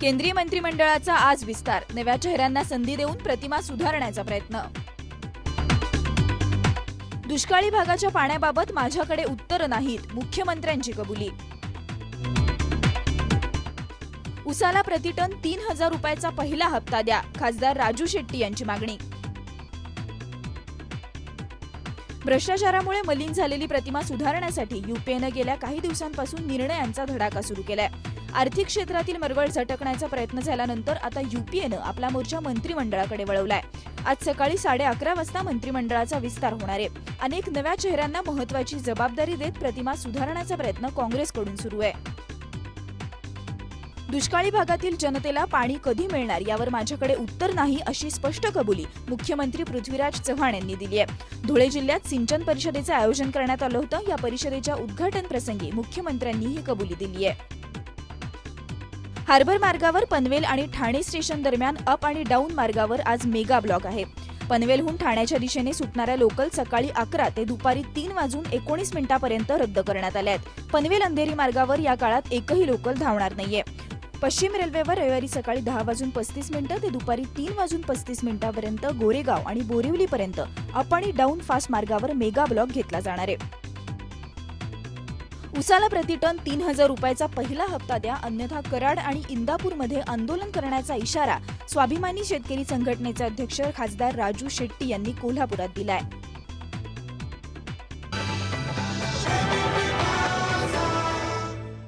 केंद्रीय मंत्रिमंडळाचा आज विस्तार. नव्या चेहऱ्यांना संधी देऊन प्रतिमा सुधारण्याचा प्रयत्न. दुष्काळी भागाच्या पाण्याबाबत माझ्याकडे उत्तर नाहीत मुख्यमंत्र्यांची कबुली. उसाला प्रतिटन तीन हजार रुपयाचा पहिला हप्ता द्या खासदार राजू शेट्टी यांची मागणी. भ्रष्टाचारामुळे मलिन झालेली प्रतिमा सुधारण्यासाठी युपीएनं गेल्या काही दिवसांपासून निर्णयांचा धडाका सुरू केलाय. आर्थिक क्षेत्रातील मरगळ झटकण्याचा प्रयत्न झाल्यानंतर आता युपीएनं आपला मोर्चा मंत्रिमंडळाकडे वळवलाय. आज सकाळी साडे अकरा वाजता मंत्रिमंडळाचा विस्तार होणार आहे. अनेक नव्या चेहऱ्यांना महत्वाची जबाबदारी देत प्रतिमा सुधारण्याचा प्रयत्न काँग्रेसकडून सुरू आहे. दुष्काळी भागातील जनतेला पाणी कधी मिळणार यावर माझ्याकडे उत्तर नाही अशी स्पष्ट कबुली मुख्यमंत्री पृथ्वीराज चव्हाण यांनी दिली आहे. धुळे जिल्ह्यात सिंचन परिषदेचं आयोजन करण्यात आलं होतं. या परिषदेच्या उद्घाटन प्रसंगी मुख्यमंत्र्यांनी ही कबुली दिली आहे. हार्बर मार्गावर पनवेल आणि ठाणे स्टेशन दरम्यान अप आणि डाऊन मार्गावर आज मेगा ब्लॉक आहे. पनवेलहून ठाण्याच्या दिशेने सुटणाऱ्या लोकल सकाळी अकरा ते दुपारी तीन वाजून एकोणीस मिनिटापर्यंत रद्द करण्यात आल्या आहेत. पनवेल अंधेरी मार्गावर या काळात एकही लोकल धावणार नाहीये. पश्चिम रेल्वेवर रविवारी सकाळी दहा वाजून पस्तीस मिनिटं ते दुपारी तीन वाजून पस्तीस मिनिटांपर्यंत गोरेगाव आणि बोरिवलीपर्यंत अप आणि डाऊन फास्ट मार्गावर मेगा ब्लॉक घेतला जाणार आहे. उसाला प्रतिटन तीन हजार रुपयाचा पहिला हप्ता द्या अन्यथा कराड आणि इंदापूरमध्ये आंदोलन करण्याचा इशारा स्वाभिमानी शेतकरी संघटनेचे अध्यक्ष खासदार राजू शेट्टी यांनी कोल्हापुरात दिलाय.